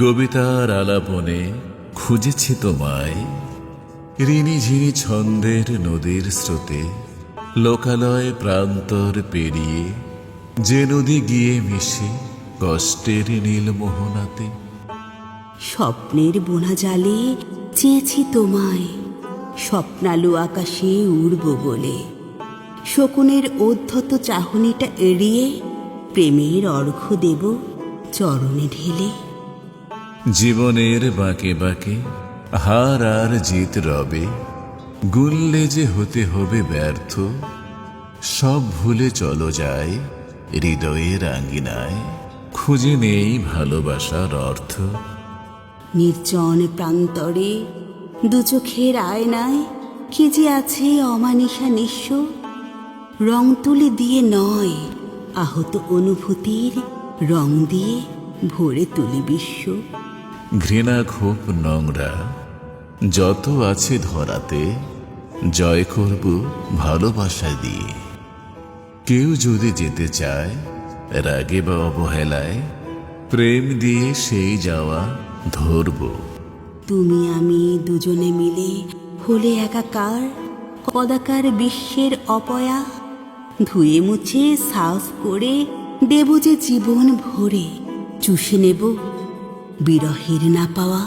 কবিতার আলাপনে খুঁজেছি তোমায়। ঋণী ঝিনি ছন্দের নদীর স্রোতে, লোকালয় প্রান্তর পেরিয়ে, যে নদী গিয়ে মিশে কষ্টের নীল মোহনাতে। স্বপ্নের বোনা জালে চেয়েছি তোমায়, স্বপ্নালু আকাশে উড়ব বলে। শকুনের অধ্যত চাহনিটা এড়িয়ে প্রেমের অর্ঘ্য দেব চরণে ঢেলে। জীবনের বাঁকে বাঁকে হার আর জিত রবে, গুনলে যে হতে হবে ব্যর্থ, সব ভুলে চলো যায় হৃদয়ের আঙ্গিনায়। খুঁজে নেই ভালোবাসার অর্থ। নির্জন প্রান্তরে দু চোখের আয়নায় কি যে আছে অমানিসা নিঃস্ব, রং তুলি দিয়ে নয় আহত অনুভূতির রং দিয়ে ভরে তুলি বিশ্ব। ঘৃণা খুব নোংরা। যত আছে ধরাতে, জয় করব ভালোবাসা দিয়ে। কেউ যদি যেতে চায়, রাগে বা অবহেলায়, প্রেম দিয়ে সেই যাওয়া ধরবো। তুমি, আমি দুজনে মিলে হলে একাকার, কদাকার বিশ্বের অপয়া, ধুয়ে মুছে সাফ করে দেব যে জীবন ভরে, চুষে নেব বিরহের না পাওয়া